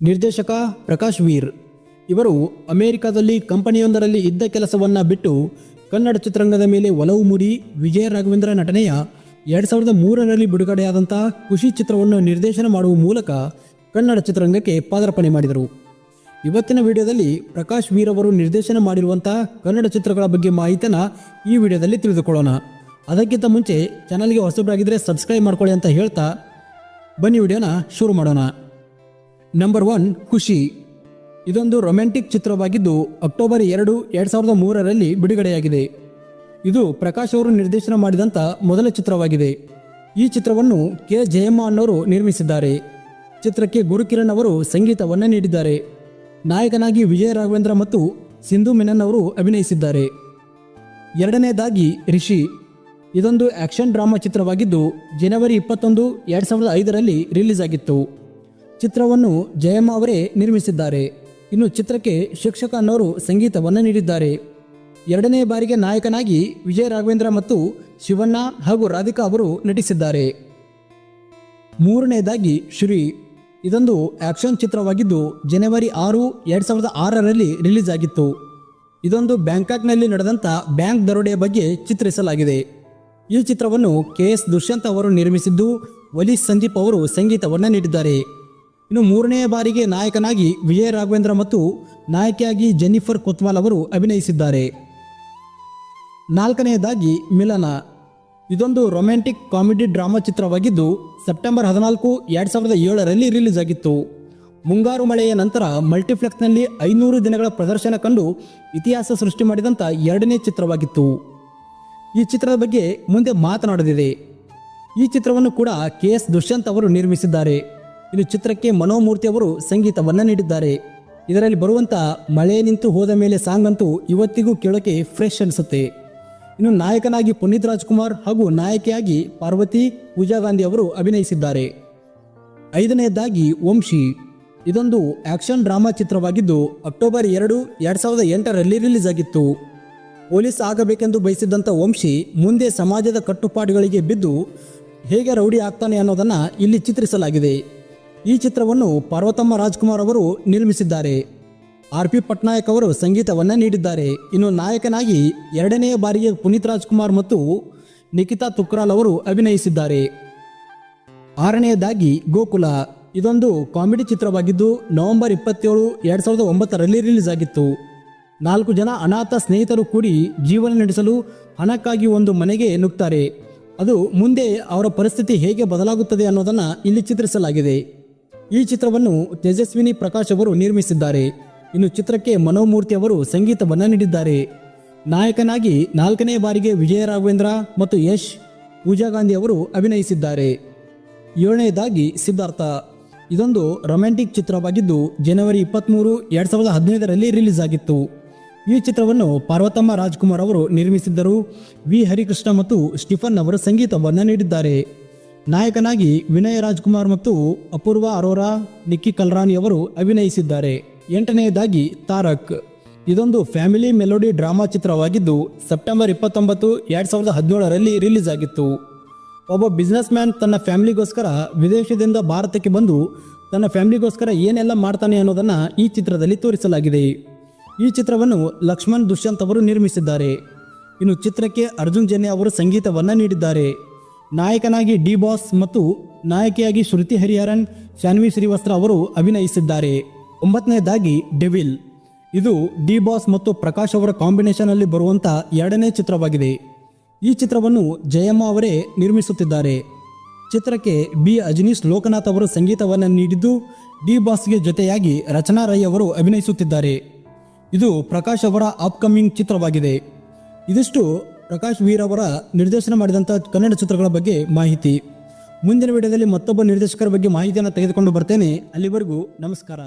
ನಿರ್ದೇಶಕ ಪ್ರಕಾಶ್ ವೀರ್. ಇವರು ಅಮೆರಿಕದಲ್ಲಿ ಕಂಪನಿಯೊಂದರಲ್ಲಿ ಇದ್ದ ಕೆಲಸವನ್ನು ಬಿಟ್ಟು ಕನ್ನಡ ಚಿತ್ರರಂಗದ ಮೇಲೆ ಒಲವು ಮೂಡಿ ವಿಜಯ ರಾಘವೇಂದ್ರ ನಟನೆಯ ಎರಡು ಸಾವಿರದ ಮೂರರಲ್ಲಿ ಬಿಡುಗಡೆಯಾದಂಥ ಖುಷಿ ಚಿತ್ರವನ್ನು ನಿರ್ದೇಶನ ಮಾಡುವ ಮೂಲಕ ಕನ್ನಡ ಚಿತ್ರರಂಗಕ್ಕೆ ಪಾದಾರ್ಪಣೆ ಮಾಡಿದರು. ಇವತ್ತಿನ ವಿಡಿಯೋದಲ್ಲಿ ಪ್ರಕಾಶ್ ವೀರ್ ಅವರು ನಿರ್ದೇಶನ ಮಾಡಿರುವಂಥ ಕನ್ನಡ ಚಿತ್ರಗಳ ಬಗ್ಗೆ ಮಾಹಿತಿಯನ್ನು ಈ ವಿಡಿಯೋದಲ್ಲಿ ತಿಳಿದುಕೊಳ್ಳೋಣ. ಅದಕ್ಕಿಂತ ಮುಂಚೆ ಚಾನಲ್ಗೆ ಹೊಸಬರಾಗಿದ್ದರೆ ಸಬ್ಸ್ಕ್ರೈಬ್ ಮಾಡ್ಕೊಳ್ಳಿ ಅಂತ ಹೇಳ್ತಾ ಬನ್ನಿ ವಿಡಿಯೋನ ಶುರು ಮಾಡೋಣ. ನಂಬರ್ ಒನ್ ಖುಷಿ. ಇದೊಂದು ರೊಮ್ಯಾಂಟಿಕ್ ಚಿತ್ರವಾಗಿದ್ದು ಅಕ್ಟೋಬರ್ ಎರಡು ಎರಡು ಸಾವಿರದ ಮೂರರಲ್ಲಿ ಬಿಡುಗಡೆಯಾಗಿದೆ. ಇದು ಪ್ರಕಾಶ್ ಅವರು ನಿರ್ದೇಶನ ಮಾಡಿದಂಥ ಮೊದಲ ಚಿತ್ರವಾಗಿದೆ. ಈ ಚಿತ್ರವನ್ನು ಕೆ. ಜಯಮ್ಮ ಅನ್ನೋರು ನಿರ್ಮಿಸಿದ್ದಾರೆ. ಚಿತ್ರಕ್ಕೆ ಗುರುಕಿರಣ್ ಅವರು ಸಂಗೀತವನ್ನು ನೀಡಿದ್ದಾರೆ. ನಾಯಕನಾಗಿ ವಿಜಯ ರಾಘವೇಂದ್ರ ಮತ್ತು ಸಿಂಧು ಮೆನನ್ ಅವರು ಅಭಿನಯಿಸಿದ್ದಾರೆ. ಎರಡನೇದಾಗಿ ರಿಷಿ. ಇದೊಂದು ಆಕ್ಷನ್ ಡ್ರಾಮಾ ಚಿತ್ರವಾಗಿದ್ದು, ಜನವರಿ ಇಪ್ಪತ್ತೊಂದು, ಎರಡು ಸಾವಿರದ ಐದರಲ್ಲಿ ರಿಲೀಸ್ ಆಗಿತ್ತು. ಚಿತ್ರವನ್ನು ಜಯಮ್ಮ ಅವರೇ ನಿರ್ಮಿಸಿದ್ದಾರೆ. ಇನ್ನು ಚಿತ್ರಕ್ಕೆ ಶಿಕ್ಷಕ ಅನ್ನೋರು ಸಂಗೀತವನ್ನು ನೀಡಿದ್ದಾರೆ. ಎರಡನೇ ಬಾರಿಗೆ ನಾಯಕನಾಗಿ ವಿಜಯ ರಾಘವೇಂದ್ರ ಮತ್ತು ಶಿವಣ್ಣ ಹಾಗೂ ರಾಧಿಕಾ ಅವರು ನಟಿಸಿದ್ದಾರೆ. ಮೂರನೇದಾಗಿ ಶ್ರೀ. ಇದೊಂದು ಆಕ್ಷನ್ ಚಿತ್ರವಾಗಿದ್ದು, ಜನವರಿ ಆರು, ಎರಡು ಸಾವಿರದ ಆರರಲ್ಲಿ ರಿಲೀಸ್ ಆಗಿತ್ತು. ಇದೊಂದು ಬ್ಯಾಂಕಾಕ್ನಲ್ಲಿ ನಡೆದಂಥ ಬ್ಯಾಂಕ್ ದರೋಡೆಯ ಬಗ್ಗೆ ಚಿತ್ರಿಸಲಾಗಿದೆ. ಈ ಚಿತ್ರವನ್ನು ಕೆ ಎಸ್ ದುಷ್ಯಂತ್ ಅವರು ನಿರ್ಮಿಸಿದ್ದು ವಲೀಸ್ ಸಂದೀಪ್ ಅವರು ಸಂಗೀತವನ್ನು ನೀಡಿದ್ದಾರೆ. ಇನ್ನು ಮೂರನೇ ಬಾರಿಗೆ ನಾಯಕನಾಗಿ ವಿಜಯ ರಾಘವೇಂದ್ರ ಮತ್ತು ನಾಯಕಿಯಾಗಿ ಜೆನ್ನಿಫರ್ ಕೊತ್ವಾಲ್ ಅವರು ಅಭಿನಯಿಸಿದ್ದಾರೆ. ನಾಲ್ಕನೆಯದಾಗಿ ಮಿಲನ. ಇದೊಂದು ರೊಮ್ಯಾಂಟಿಕ್ ಕಾಮಿಡಿ ಡ್ರಾಮಾ ಚಿತ್ರವಾಗಿದ್ದು ಸೆಪ್ಟೆಂಬರ್ ಹದಿನಾಲ್ಕು ಎರಡು ಸಾವಿರದ ಏಳರಲ್ಲಿ ರಿಲೀಸ್ ಆಗಿತ್ತು. ಮುಂಗಾರು ಮಳೆಯ ನಂತರ ಮಲ್ಟಿಪ್ಲೆಕ್ಸ್ನಲ್ಲಿ ಐನೂರು ದಿನಗಳ ಪ್ರದರ್ಶನ ಕಂಡು ಇತಿಹಾಸ ಸೃಷ್ಟಿ ಮಾಡಿದಂಥ ಎರಡನೇ ಚಿತ್ರವಾಗಿತ್ತು. ಈ ಚಿತ್ರದ ಬಗ್ಗೆ ಮುಂದೆ ಮಾತನಾಡದಿದೆ. ಈ ಚಿತ್ರವನ್ನು ಕೂಡ ಕೆ ಎಸ್ ದುಷ್ಯಂತ್ ಅವರು ನಿರ್ಮಿಸಿದ್ದಾರೆ. ಇನ್ನು ಚಿತ್ರಕ್ಕೆ ಮನೋಮೂರ್ತಿ ಅವರು ಸಂಗೀತವನ್ನು ನೀಡಿದ್ದಾರೆ. ಇದರಲ್ಲಿ ಬರುವಂಥ ಮಳೆ ನಿಂತು ಹೋದ ಮೇಲೆ ಸಾಂಗ್ ಅಂತೂ ಇವತ್ತಿಗೂ ಕೇಳೋಕೆ ಫ್ರೆಶ್ ಅನಿಸುತ್ತೆ. ಇನ್ನು ನಾಯಕನಾಗಿ ಪುನೀತ್ ರಾಜ್ಕುಮಾರ್ ಹಾಗೂ ನಾಯಕಿಯಾಗಿ ಪಾರ್ವತಿ ಪೂಜಾ ಗಾಂಧಿ ಅವರು ಅಭಿನಯಿಸಿದ್ದಾರೆ. ಐದನೆಯದಾಗಿ ವಂಶಿ. ಇದೊಂದು ಆಕ್ಷನ್ ಡ್ರಾಮಾ ಚಿತ್ರವಾಗಿದ್ದು ಅಕ್ಟೋಬರ್ ಎರಡು ಎರಡು ಸಾವಿರದ ಎಂಟರಲ್ಲಿ ರಿಲೀಸ್ ಆಗಿತ್ತು. ಪೊಲೀಸ್ ಆಗಬೇಕೆಂದು ಬಯಸಿದ್ದಂಥ ವಂಶಿ ಮುಂದೆ ಸಮಾಜದ ಕಟ್ಟುಪಾಡುಗಳಿಗೆ ಬಿದ್ದು ಹೇಗೆ ರೌಡಿ ಆಗ್ತಾನೆ ಅನ್ನೋದನ್ನು ಇಲ್ಲಿ ಚಿತ್ರಿಸಲಾಗಿದೆ. ಈ ಚಿತ್ರವನ್ನು ಪಾರ್ವತಮ್ಮ ರಾಜ್ಕುಮಾರ್ ಅವರು ನಿರ್ಮಿಸಿದ್ದಾರೆ. ಆರ್ ಪಿ ಪಟ್ನಾಯಕ್ ಅವರು ಸಂಗೀತವನ್ನು ನೀಡಿದ್ದಾರೆ. ಇನ್ನು ನಾಯಕನಾಗಿ ಎರಡನೆಯ ಬಾರಿಗೆ ಪುನೀತ್ ರಾಜ್ಕುಮಾರ್ ಮತ್ತು ನಿಖಿತಾ ತುಕ್ರಾಲ್ ಅವರು ಅಭಿನಯಿಸಿದ್ದಾರೆ. ಆರನೆಯದಾಗಿ ಗೋಕುಲ. ಇದೊಂದು ಕಾಮಿಡಿ ಚಿತ್ರವಾಗಿದ್ದು, ನವೆಂಬರ್ ಇಪ್ಪತ್ತೇಳು, ಎರಡು ಸಾವಿರದ ಒಂಬತ್ತರಲ್ಲಿ ರಿಲೀಸ್ ಆಗಿತ್ತು. ನಾಲ್ಕು ಜನ ಅನಾಥ ಸ್ನೇಹಿತರು ಕೂಡಿ ಜೀವನ ನಡೆಸಲು ಹಣಕ್ಕಾಗಿ ಒಂದು ಮನೆಗೆ ನುಗ್ತಾರೆ. ಅದು ಮುಂದೆ ಅವರ ಪರಿಸ್ಥಿತಿ ಹೇಗೆ ಬದಲಾಗುತ್ತದೆ ಅನ್ನೋದನ್ನು ಇಲ್ಲಿ ಚಿತ್ರಿಸಲಾಗಿದೆ. ಈ ಚಿತ್ರವನ್ನು ತೇಜಸ್ವಿನಿ ಪ್ರಕಾಶ್ ಅವರು ನಿರ್ಮಿಸಿದ್ದಾರೆ. ಇನ್ನು ಚಿತ್ರಕ್ಕೆ ಮನೋಮೂರ್ತಿ ಅವರು ಸಂಗೀತವನ್ನು ನೀಡಿದ್ದಾರೆ. ನಾಯಕನಾಗಿ ನಾಲ್ಕನೇ ಬಾರಿಗೆ ವಿಜಯ ರಾಘವೇಂದ್ರ ಮತ್ತು ಯಶ್ ಪೂಜಾ ಗಾಂಧಿ ಅವರು ಅಭಿನಯಿಸಿದ್ದಾರೆ. ಏಳನೇದಾಗಿ ಸಿದ್ಧಾರ್ಥ. ಇದೊಂದು ರೊಮ್ಯಾಂಟಿಕ್ ಚಿತ್ರವಾಗಿದ್ದು, ಜನವರಿ ಇಪ್ಪತ್ತ್ಮೂರು ಎರಡು ಸಾವಿರದ ಹದಿನೈದರಲ್ಲಿ ರಿಲೀಸ್ ಆಗಿತ್ತು. ಈ ಚಿತ್ರವನ್ನು ಪಾರ್ವತಮ್ಮ ರಾಜ್ಕುಮಾರ್ ಅವರು ನಿರ್ಮಿಸಿದ್ದರು. ವಿ. ಹರಿಕೃಷ್ಣ ಮತ್ತು ಸ್ಟಿಫನ್ ಅವರು ಸಂಗೀತವನ್ನು ನೀಡಿದ್ದಾರೆ. ನಾಯಕನಾಗಿ ವಿನಯ ರಾಜ್ಕುಮಾರ್ ಮತ್ತು ಅಪೂರ್ವ ಅರೋರಾ ನಿಕ್ಕಿ ಕಲ್ರಾನಿ ಅವರು ಅಭಿನಯಿಸಿದ್ದಾರೆ. ಎಂಟನೆಯದಾಗಿ ತಾರಕ್. ಇದೊಂದು ಫ್ಯಾಮಿಲಿ ಮೆಲೋಡಿ ಡ್ರಾಮಾ ಚಿತ್ರವಾಗಿದ್ದು ಸೆಪ್ಟೆಂಬರ್ ಇಪ್ಪತ್ತೊಂಬತ್ತು ಎರಡು ಸಾವಿರದ ಹದಿನೇಳರಲ್ಲಿ ರಿಲೀಸ್ ಆಗಿತ್ತು. ಒಬ್ಬ ಬಿಸ್ನೆಸ್ ಮ್ಯಾನ್ ತನ್ನ ಫ್ಯಾಮಿಲಿಗೋಸ್ಕರ ವಿದೇಶದಿಂದ ಭಾರತಕ್ಕೆ ಬಂದು ತನ್ನ ಫ್ಯಾಮಿಲಿಗೋಸ್ಕರ ಏನೆಲ್ಲ ಮಾಡ್ತಾನೆ ಅನ್ನೋದನ್ನು ಈ ಚಿತ್ರದಲ್ಲಿ ತೋರಿಸಲಾಗಿದೆ. ಈ ಚಿತ್ರವನ್ನು ಲಕ್ಷ್ಮಣ್ ದುಷ್ಯಂತ್ ಅವರು ನಿರ್ಮಿಸಿದ್ದಾರೆ. ಇನ್ನು ಚಿತ್ರಕ್ಕೆ ಅರ್ಜುನ್ ಜನ್ಯ ಅವರು ಸಂಗೀತವನ್ನು ನೀಡಿದ್ದಾರೆ. ನಾಯಕನಾಗಿ ಡಿ ಬಾಸ್ ಮತ್ತು ನಾಯಕಿಯಾಗಿ ಶ್ರುತಿ ಹರಿಹರನ್, ಶಾನ್ವಿ ಶ್ರೀವಸ್ತ್ರ ಅವರು ಅಭಿನಯಿಸಿದ್ದಾರೆ. ಒಂಬತ್ತನೇದಾಗಿ ಡೆವಿಲ್. ಇದು ಡಿ ಬಾಸ್ ಮತ್ತು ಪ್ರಕಾಶ್ ಅವರ ಕಾಂಬಿನೇಷನ್ ಬರುವಂಥ ಎರಡನೇ ಚಿತ್ರವಾಗಿದೆ. ಈ ಚಿತ್ರವನ್ನು ಜಯಮ್ಮ ಅವರೇ ನಿರ್ಮಿಸುತ್ತಿದ್ದಾರೆ. ಚಿತ್ರಕ್ಕೆ ಬಿ ಅಜನೀಶ್ ಲೋಕನಾಥ್ ಅವರು ಸಂಗೀತವನ್ನು ನೀಡಿದ್ದು, ಡಿ ಬಾಸ್ಗೆ ಜೊತೆಯಾಗಿ ರಚನಾ ರೈ ಅವರು ಅಭಿನಯಿಸುತ್ತಿದ್ದಾರೆ. ಇದು ಪ್ರಕಾಶ್ ಅವರ ಅಪ್ಕಮಿಂಗ್ ಚಿತ್ರವಾಗಿದೆ. ಇದಿಷ್ಟು ಪ್ರಕಾಶ್ ವೀರ್ ಅವರ ನಿರ್ದೇಶನ ಮಾಡಿದಂಥ ಕನ್ನಡ ಚಿತ್ರಗಳ ಬಗ್ಗೆ ಮಾಹಿತಿ. ಮುಂದಿನ ವಿಡಿಯೋದಲ್ಲಿ ಮತ್ತೊಬ್ಬ ನಿರ್ದೇಶಕರ ಬಗ್ಗೆ ಮಾಹಿತಿಯನ್ನು ತೆಗೆದುಕೊಂಡು ಬರ್ತೇನೆ. ಅಲ್ಲಿವರೆಗೂ ನಮಸ್ಕಾರ.